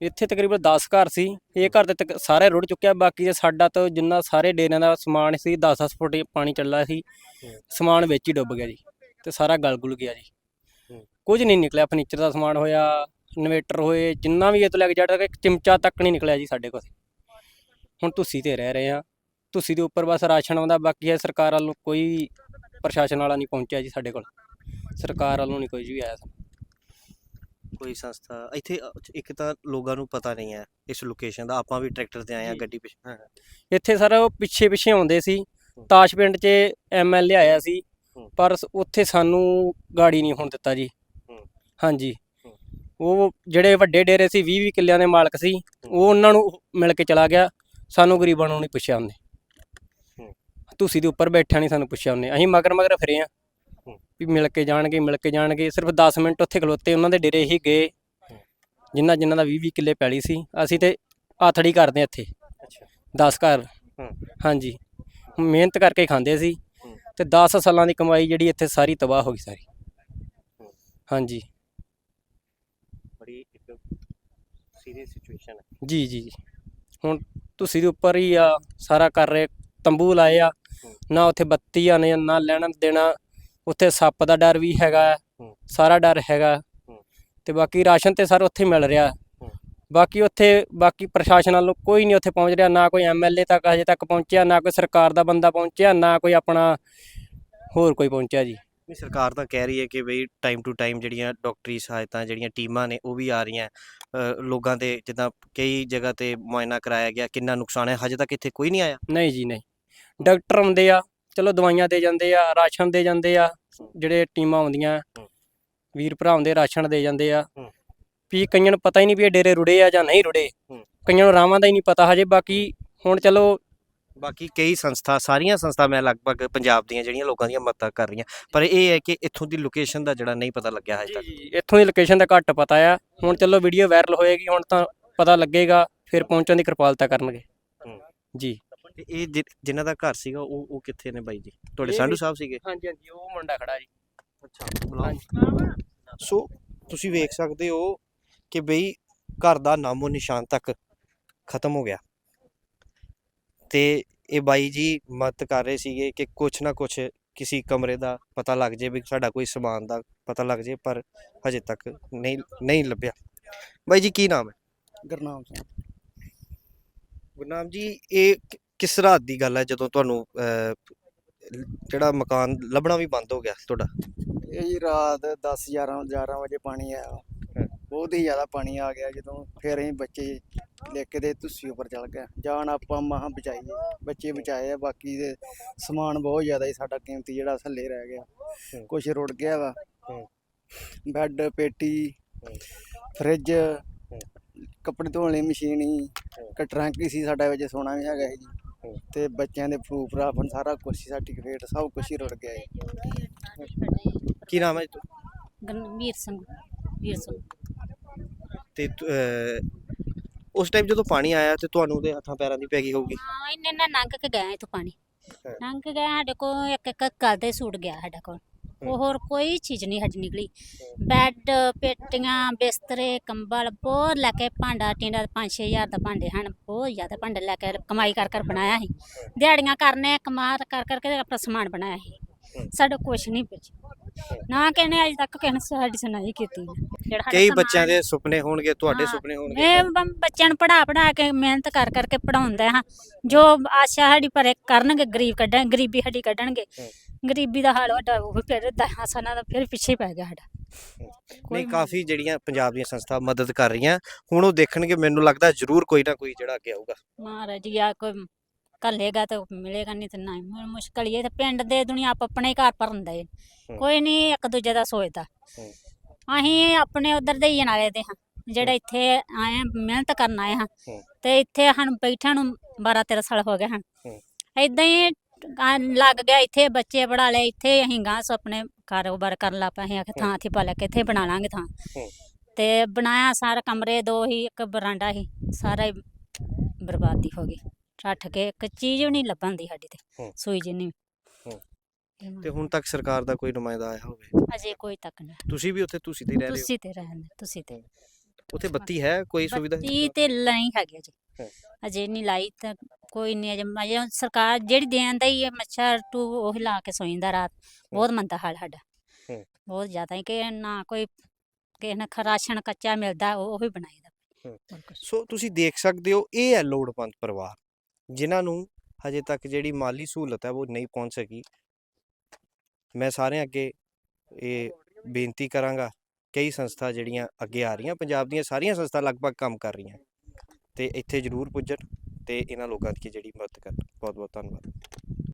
ਇੱਥੇ ਤਕਰੀਬਨ 10 ਘਰ ਸੀ ਇਹ ਘਰ ਤੇ ਤਕ- ਸਾਰੇ ਰੁੜ ਚੁੱਕਿਆ ਬਾਕੀ ਦੇ ਸਾਡਾ ਤਾਂ ਜਿੰਨਾ ਸਾਰੇ ਡੇਰਿਆਂ ਦਾ ਸਮਾਨ ਸੀ 10-10 ਫੁੱਟ ਪਾਣੀ ਚੱਲਾ ਸੀ ਹੂੰ। ਸਮਾਨ ਵਿੱਚ ਹੀ ਡੁੱਬ ਗਿਆ ਜੀ ਤੇ ਸਾਰਾ ਗਲ ਗੁਲ ਗਿਆ ਜੀ ਹੂੰ। ਕੁਝ ਨਹੀਂ ਨਿਕਲਿਆ ਫਰਨੀਚਰ ਦਾ ਸਮਾਨ ਹੋਇਆ ਇਨਵੇਟਰ ਹੋਏ ਜਿੰਨਾ ਵੀ ਇਹ ਤੋਂ ਲੈ ਕੇ ਜਿਹੜਾ ਤੱਕ ਇੱਕ ਚਿਮਚਾ ਤੱਕ ਨਹੀਂ ਨਿਕਲਿਆ ਜੀ ਸਾਡੇ ਕੋਲ ਹੁਣ ਤੁਸੀਂ ਤੇ ਰਹਿ ਰਹੇ ਆ ਤੁਸੀਂ ਦੇ ਉੱਪਰ ਬਸ ਰਾਸ਼ਨ ਆਉਂਦਾ ਬਾਕੀ ਇਹ ਸਰਕਾਰ ਵੱਲੋਂ ਕੋਈ ਪ੍ਰਸ਼ਾਸਨ ਵਾਲਾ ਨਹੀਂ ਪਹੁੰਚਿਆ ਜੀ ਸਾਡੇ ਕੋਲ ਸਰਕਾਰ ਵੱਲੋਂ ਨਹੀਂ ਕੋਈ ਵੀ ਆਇਆ ਕੋਈ ਸੰਸਥਾ ਇੱਥੇ ਇੱਕ ਤਾਂ ਲੋਕਾਂ ਨੂੰ ਪਤਾ ਨਹੀਂ ਹੈ ਇਸ ਲੋਕੇਸ਼ਨ ਦਾ ਆਪਾਂ ਵੀ ਟਰੈਕਟਰ ਤੇ ਆਏ ਆ ਜੀ। ਗੱਡੀ ਪਿੱਛੇ ਇੱਥੇ ਸਰ ਉਹ ਪਿੱਛੇ ਪਿੱਛੇ ਆਉਂਦੇ ਸੀ ਤਾਸ਼ ਪਿੰਡ 'ਚ ਐਮਐਲਏ ਆਇਆ ਸੀ ਹੂੰ। ਪਰ ਸ- ਉੱਥੇ ਸਾਨੂੰ ਗਾੜੀ ਨਹੀਂ ਹੋਣ ਦਿੱਤਾ ਜੀ ਹੂੰ। ਹਾਂਜੀ ਹੂੰ। ਉਹ ਜਿਹੜੇ ਵੱਡੇ ਡੇਰੇ ਸੀ 20 20 ਕਿੱਲਿਆਂ ਦੇ ਮਾਲਕ ਸੀ ਉਹ ਉਹਨਾਂ ਨੂੰ ਮਿਲ ਕੇ ਚਲਾ ਗਿਆ ਸਾਨੂੰ ਗਰੀਬਾਂ ਨੂੰ ਨਹੀਂ ਪੁੱਛਿਆ ਉਹਨੇ ਹੂੰ। ਤੁਸੀਂ ਦੇ ਉੱਪਰ ਬੈਠਿਆ ਨਹੀਂ ਸਾਨੂੰ ਪੁੱਛਿਆ ਉਹਨੇ ਅਸੀਂ ਮਗਰ ਮਗਰ ਫਿਰੇ ਆ। ਵੀ ਮਿਲ ਕੇ ਜਾਣਗੇ ਮਿਲ ਕੇ ਜਾਣਗੇ ਸਿਰਫ 10 ਮਿੰਟ ਉੱਥੇ ਖਲੋਤੇ ਉਹਨਾਂ ਦੇ ਡੇਰੇ ਹੀ ਗਏ। ਜਿਨ੍ਹਾਂ ਜਿਨ੍ਹਾਂ ਦਾ 20 20 ਕਿੱਲੇ ਪੈਲੀ ਸੀ ਅਸੀਂ ਤੇ ਆਥੜੀ ਕਰਦੇ ਹਾਂ ਇੱਥੇ ਅੱਛਾ 10 ਘਰ। ਹਾਂਜੀ ਮਿਹਨਤ ਕਰਕੇ ਖਾਂਦੇ ਸੀ। ਤੇ 10 ਸਾਲਾਂ ਦੀ ਕਮਾਈ ਜਿਹੜੀ ਇੱਥੇ ਸਾਰੀ ਤਬਾਹ ਹੋ ਗਈ ਸਾਰੀ। ਹਾਂਜੀ ਬੜੀ ਇੱਕ ਸੀਰੀਅਸ ਸਿਚੁਏਸ਼ਨ ਹੈ ਜੀ ਜੀ ਜੀ। ਹੁਣ ਤੁਸੀਂ ਦੇ ਉੱਪਰ ਹੀ ਆ ਸਾਰਾ ਕਰ ਰਹੇ ਤੰਬੂ ਲਾਏ ਆ। ਨਾ ਉੱਥੇ ਬੱਤੀ ਆ ਨਾ ਲੈਣਾ ਦੇਣਾ ਉੱਥੇ ਸੱਪ ਦਾ ਡਰ ਵੀ ਹੈਗਾ। ਸਾਰਾ ਡਰ ਹੈਗਾ। ਤੇ ਬਾਕੀ ਰਾਸ਼ਨ ਤੇ ਸਰ ਉੱਥੇ ਮਿਲ ਰਿਹਾ। ਬਾਕੀ ਉੱਥੇ ਬਾਕੀ ਪ੍ਰਸ਼ਾਸਨ ਵੱਲੋਂ ਕੋਈ ਨਹੀਂ ਉੱਥੇ ਪਹੁੰਚ ਰਿਹਾ ਨਾ ਕੋਈ ਐਮਐਲਏ ਤੱਕ ਹਜੇ ਤੱਕ ਪਹੁੰਚਿਆ ਨਾ ਕੋਈ ਸਰਕਾਰ ਦਾ ਬੰਦਾ ਪਹੁੰਚਿਆ ਨਾ ਕੋਈ ਆਪਣਾ ਹੋਰ ਕੋਈ ਪਹੁੰਚਿਆ ਜੀ ਨਹੀਂ ਸਰਕਾਰ ਤਾਂ ਕਹਿ ਰਹੀ ਹੈ ਕਿ ਬਈ ਟਾਈਮ ਟੂ ਟਾਈਮ ਜਿਹੜੀਆਂ ਡਾਕਟਰੀ ਸਹਾਇਤਾ ਜਿਹੜੀਆਂ ਟੀਮਾਂ ਨੇ ਉਹ ਵੀ ਆ ਰਹੀਆਂ ਲੋਕਾਂ ਦੇ ਜਿੱਦਾਂ ਕਈ ਜਗ੍ਹਾ ਤੇ ਮੁਆਇਨਾ ਕਰਾਇਆ ਗਿਆ ਕਿੰਨਾ ਨੁਕਸਾਨ ਹੈ ਹਜੇ ਤੱਕ ਇੱਥੇ ਕੋਈ ਨਹੀਂ ਆਇਆ ਨਹੀਂ ਜੀ ਨਹੀਂ ਡਾਕਟਰ ਆਉਂਦੇ ਆ ਚਲੋ ਦਵਾਈਆਂ ਦੇ ਜਾਂਦੇ ਆ ਰਾਸ਼ਨ ਦੇ ਜਾਂਦੇ ਆ ਜਿਹੜੇ ਟੀਮਾਂ ਆਉਂਦੀਆਂ। ਵੀਰ ਭਰਾ ਆਉਂਦੇ ਰਾਸ਼ਨ ਦੇ ਜਾਂਦੇ ਆ। ਵੀ ਕਈਆਂ ਨੂੰ ਪਤਾ ਹੀ ਨਹੀਂ ਵੀ ਇਹ ਡੇਰੇ ਰੁੜੇ ਆ ਜਾਂ ਨਹੀਂ ਰੁੜੇ। ਕਈਆਂ ਨੂੰ ਰਾਵਾਂ ਦਾ ਹੀ ਨਹੀਂ ਪਤਾ ਹਜੇ ਬਾਕੀ ਹੁਣ ਚਲੋ ਬਾਕੀ ਕਈ ਸੰਸਥਾ ਸਾਰੀਆਂ ਸੰਸਥਾ ਮੈਂ ਲਗਭਗ ਪੰਜਾਬ ਦੀਆਂ ਜਿਹੜੀਆਂ ਲੋਕਾਂ ਦੀਆਂ ਮਦਦ ਕਰ ਰਹੀਆਂ ਪਰ ਇਹ ਹੈ ਕਿ ਇੱਥੋਂ ਦੀ ਲੋਕੇਸ਼ਨ ਦਾ ਜਿਹੜਾ ਨਹੀਂ ਪਤਾ ਲੱਗਿਆ ਹਜੇ ਤੱਕ ਇੱਥੋਂ ਦੀ ਲੋਕੇਸ਼ਨ ਦਾ ਘੱਟ ਪਤਾ ਆ ਹੁਣ ਚਲੋ ਵੀਡੀਓ ਵਾਇਰਲ ਹੋਏਗੀ ਹੁਣ ਤਾਂ ਪਤਾ ਲੱਗੇਗਾ ਫਿਰ ਪਹੁੰਚਣ ਦੀ ਕਿਰਪਾਲਤਾ ਕਰਨਗੇ। ਜੀ ਤੇ ਇਹ ਜਿ- ਜਿਨ੍ਹਾਂ ਦਾ ਘਰ ਸੀਗਾ ਉਹ ਉਹ ਕਿੱਥੇ ਨੇ ਬਾਈ ਜੀ? ਤੁਹਾਡੇ ਇਹ ਸਾਹਿਬ ਸੀਗੇ? ਹਾਂਜੀ ਹਾਂਜੀ ਉਹ ਮੁੰਡਾ ਖੜਾ ਜੀ। ਅੱਛਾ ਸੋ ਤੁਸੀਂ ਵੇਖ ਸਕਦੇ ਹੋ ਕਿ ਬਈ ਘਰ ਦਾ ਨਾਮੋ ਨਿਸ਼ਾਨ ਤੱਕ ਖਤਮ ਹੋ ਗਿਆ। ਤੇ ਇਹ ਬਾਈ ਜੀ ਮਦਦ ਕਰ ਰਹੇ ਸੀਗੇ ਕਿ ਕੁਛ ਨਾ ਕੁਛ ਕਿਸੇ ਕਮਰੇ ਦਾ ਪਤਾ ਲੱਗ ਜੇ ਵੀ ਸਾਡਾ ਕੋਈ ਸਮਾਨ ਦਾ ਪਤਾ ਲੱਗ ਜੇ ਪਰ ਹਜੇ ਤੱਕ ਨਹੀਂ ਨਹੀਂ ਲੱਭਿਆ। ਬਾਈ ਜੀ ਕੀ ਨਾਮ ਹੈ? ਗੁਰਨਾਮ ਸਿੰਘ। ਗੁਰਨਾਮ ਜੀ ਇਹ ਕਿ- ਕਿਸ ਰਾਤ ਦੀ ਗੱਲ ਹੈ ਜਦੋਂ ਤੁਹਾਨੂੰ ਜਿਹੜਾ ਮਕਾਨ ਲੱਭਣਾ ਵੀ ਬੰਦ ਹੋ ਗਿਆ ਤੁਹਾਡਾ ਇਹ ਜੀ ਰਾਤ 10 11 11 ਵਜੇ ਪਾਣੀ ਆਇਆ। ਬਹੁਤ ਹੀ ਜ਼ਿਆਦਾ ਪਾਣੀ ਆ ਗਿਆ ਜਦੋਂ ਫਿਰ ਅਸੀਂ ਬੱਚੇ ਲੈ ਕੇ ਦੇ ਤੁੱਸੀ ਉੱਪਰ ਚਲ ਗਏ ਜਾਨ ਆਪਾਂ ਮਹਾਂ ਬਚਾਈਏ ਬੱਚੇ ਬਚਾਏ ਆ ਬਾਕੀ ਦੇ ਸਮਾਨ ਬਹੁਤ ਜ਼ਿਆਦਾ ਹੀ ਸਾਡਾ ਕੀਮਤੀ ਜਿਹੜਾ ਥੱਲੇ ਰਹਿ ਗਿਆ। ਕੁਝ ਰੁੜ ਗਿਆ ਵਾ। ਬੈੱਡ ਪੇਟੀ। ਫ੍ਰਿਜ ਕੱਪੜੇ ਧੋਣ ਲਈ ਮਸ਼ੀਨ ਹੀ ਇੱਕ ਟਰੰਕ ਹੀ ਸੀ ਸਾਡਾ ਵਿੱਚ ਸੋਨਾ ਵੀ ਹੈਗਾ ਜੀ। ਤੇ ਬੱਚਿਆਂ ਦੇ ਪ੍ਰੂਫ ਰਾਫਨ ਸਾਰਾ ਕੁਝ ਸਰਟੀਫਿਕੇਟ ਸਭ ਕੁਝ ਹੀ ਰੁੜ ਗਿਆ ਜੀ ਕੀ ਨਾਮ ਹੈ ਜੀ? ਗਨਵੀਰ ਸਿੰਘ ਵੀਰ ਸਿੰਘ। ਤੇ ਅਹ, ਉਸ ਟਾਈਮ ਜਦੋਂ ਪਾਣੀ ਆਇਆ ਤੇ ਤੁਹਾਨੂੰ ਉਹਦੇ ਹੱਥਾਂ ਪੈਰਾਂ ਦੀ ਪੈ ਗਈ ਹੋਊਗੀ? ਹਾਂ ਇੰਨੇ ਨਾ ਲੰਘ ਕੇ ਗਏ ਇਥੋਂ ਪਾਣੀ। ਹਾਂ। ਲੰਘ ਕੇ ਗਏ ਸਾਡੇ ਕੋਲ ਇੱਕ ਇੱਕ ਕੱਲ ਦੇ ਸੂਟ ਗਿਆ ਸਾਡੇ ਕੋਲ। ਹੋਰ ਕੋਈ ਚੀਜ਼ ਨਹੀਂ ਸਾਡੀ ਨਿਕਲੀ। ਬੈੱਡ ਪੇਟੀਆਂ ਬਿਸਤਰੇ ਕੰਬਲ ਬਹੁਤ ਲੈ ਕੇ ਭਾਂਡਾ ਟਿੰਡਾ 5-6000 ਦਾ ਭਾਂਡੇ ਹਨ। ਬਹੁਤ ਜ਼ਿਆਦਾ ਭਾਂਡੇ ਲੈ ਕੇ ਕਮਾਈ ਕਰ ਕਰ ਬਣਾਇਆ ਸੀ। ਦਿਹਾੜੀਆਂ ਕਰਨੇ ਕਮਾ ਕਰ ਕਰਕੇ ਆਪਣਾ ਸਮਾਨ ਬਣਾਇਆ ਸੀ। ਸਾਡਾ ਕੁਛ ਨਹੀਂ ਬਚਿਆ ਨਾ ਕਹਿੰਦੇ ਅੱਜ ਤੱਕ ਕਿਸੇ ਸਾਡੀ ਸੁਣਾਈ ਕੀਤੀ ਕਈ ਬੱਚਿਆਂ ਦੇ ਸੁਪਨੇ ਹੋਣਗੇ ਤੁਹਾਡੇ। ਸੁਪਨੇ ਹੋਣਗੇ। ਇਹ ਬੱਚਿਆਂ ਨੂੰ ਪੜਾ ਪੜਾ ਕੇ ਮਿਹਨਤ ਕਰ ਕਰਕੇ ਪੜਾਉਂਦੇ ਹਾਂ। ਜੋ ਆਸ਼ਾ ਸਾਡੀ ਪਰੇ ਕਰਨਗੇ ਗਰੀਬ ਕੱਢਣ ਗਰੀਬੀ ਸਾਡੀ ਕੱਢਣਗੇ। ਗਰੀਬੀ ਦਾ ਹਾਲ ਵੱਡਾ ਉਹ ਫਿਰ ਦਸਾਂ ਸਾਲਾਂ ਦਾ ਫਿਰ ਪਿੱਛੇ ਪੈ ਗਿਆ ਸਾਡਾ ਨਹੀਂ ਕਾਫੀ ਜਿਹੜੀਆਂ ਪੰਜਾਬ ਦੀਆਂ ਸੰਸਥਾ ਮਦਦ ਕਰ ਰਹੀਆਂ ਹੁਣ ਉਹ ਦੇਖਣਗੇ ਮੈਨੂੰ ਲੱਗਦਾ ਜ਼ਰੂਰ ਕੋਈ ਨਾ ਕੋਈ ਜਿਹੜਾ ਅੱਗੇ ਆਊਗਾ ਮਹਾਰਾਜ ਜੀ ਆ ਕੋਈ ਕੱਲੇਗਾ ਤਾਂ ਮਿਲੇਗਾ ਨਹੀਂ ਤਾਂ ਨਹੀਂ ਮੁ- ਮੁਸ਼ਕਲ ਹੀ ਹੈ ਤੇ ਪਿੰਡ ਦੇ ਦੁਨੀਆ ਆਪ ਆਪਣੇ ਘਰ ਭਰਨਦੇ ਹੂੰ। ਕੋਈ ਨਹੀਂ ਇੱਕ ਦੂਜੇ ਦਾ ਸੋਚਦਾ ਹੂੰ। ਅਸੀਂ ਆਪਣੇ ਉਧਰ ਦੇ ਹੀ ਨਾਲੇ ਦੇ ਹਾਂ ਜਿਹੜੇ ਇੱਥੇ ਆਏ ਹਾਂ ਮਿਹਨਤ ਕਰਨ ਆਏ ਹਾਂ ਹੂੰ। ਤੇ ਇੱਥੇ ਸਾਨੂੰ ਬੈਠਿਆਂ ਨੂੰ 12 13 ਸਾਲ ਹੋ ਗਏ ਹਨ ਹੂੰ। ਇਦਾਂ ਹੀ ਲੱਗ ਗਿਆ ਇੱਥੇ ਬੱਚੇ ਪੜਾ ਲਏ ਇੱਥੇ ਅਸੀਂ ਗਾਂ ਸੋ ਆਪਣੇ ਕਾਰੋਬਾਰ ਕਰਨ ਲੱਗ ਪਏ ਅਸੀਂ ਆਖਿਆ ਥਾਂ ਥੀ ਪਾ ਲੈ ਕੇ ਇੱਥੇ ਬਣਾ ਲਾਂਗੇ ਥਾਂ। ਤੇ ਬਣਾਇਆ ਸਾਰਾ ਕਮਰੇ ਦੋ ਹੀ ਇੱਕ ਬਰਾਂਡਾ ਹੀ ਸਾਰਾ ਹੀ ਬਰਬਾਦੀ ਹੋ ਗਈ। ਰੱਠ ਕੇ ਇੱਕ ਚੀਜ਼ ਵੀ ਨਹੀਂ ਲੱਭਣ ਦੀ ਸਾਡੀ ਤੇ। ਸੂਈ ਜਿੰਨੀ ਤੇ ਹੁਣ ਤੱਕ ਸਰਕਾਰ ਦਾ ਕੋਈ ਨੁਮਾਇੰਦਾ ਆਇਆ ਹੋਵੇ? ਅਜੇ ਕੋਈ ਤੱਕ ਨਹੀਂ ਤੁਸੀਂ ਵੀ ਉੱਥੇ ਤੁਸੀਂ ਤੇ ਹੀ ਰਹਿ ਰਹੇ ਹੋ? ਤੁਸੀਂ ਤੇ ਰਹਿੰਦੇ ਤੁਸੀਂ ਤੇ। ਉੱਥੇ ਬੱਤੀ ਹੈ ਕੋਈ ਸੁਵਿਧਾ? ਬੱਤੀ ਤੇ ਨਹੀਂ ਹੈਗੀ ਜੀ। ਹਾਂ। ਅਜੇ ਨਹੀਂ ਲਾਈ ਤਾਂ ਕੋਈ ਨਹੀਂ ਅਜੇ ਅਜੇ ਸਰਕਾਰ ਜਿਹੜੀ ਦੇਣ ਦਾ ਹੀ ਹੈ ਮੱਛਰ ਟੂ ਉਹ ਲਾ ਕੇ ਸੌਂਦਾ ਰਾਤ ਬਹੁਤ ਮੰਦਾ ਹਾਲ ਸਾਡਾ ਹੂੰ। ਬਹੁਤ ਜ਼ਿਆਦਾ ਹੀ ਕਿ ਨਾ ਕੋਈ ਕਿਸੇ ਨੇ ਰਾਸ਼ਨ ਕੱਚਾ ਮਿਲਦਾ ਉਹ ਉਹ ਬਣਾਈਦਾ ਹੂੰ। ਹੋਰ ਕੁਛ ਸੋ ਤੁਸੀਂ ਦੇਖ ਸਕਦੇ ਹੋ ਇਹ ਹੈ ਲੋੜਵੰਦ ਪਰਿਵਾਰ ਜਿਨ੍ਹਾਂ ਨੂੰ ਹਜੇ ਤੱਕ ਜਿਹੜੀ ਮਾਲੀ ਸਹੂਲਤ ਹੈ ਉਹ ਨਹੀਂ ਪਹੁੰਚ ਸਕੀ ਮੈਂ ਸਾਰਿਆਂ ਅੱਗੇ ਇਹ ਬੇਨਤੀ ਕਰਾਂਗਾ ਕਈ ਸੰਸਥਾ ਜਿਹੜੀਆਂ ਅੱਗੇ ਆ ਰਹੀਆਂ ਪੰਜਾਬ ਦੀਆਂ ਸਾਰੀਆਂ ਸੰਸਥਾ ਲਗਭਗ ਕੰਮ ਕਰ ਰਹੀਆਂ ਤੇ ਇੱਥੇ ਜ਼ਰੂਰ ਪੁੱਜਣ ਤੇ ਇਹਨਾਂ ਲੋਕਾਂ ਦੀ ਜਿਹੜੀ ਮਦਦ ਕਰਨ। ਬਹੁਤ ਬਹੁਤ ਧੰਨਵਾਦ।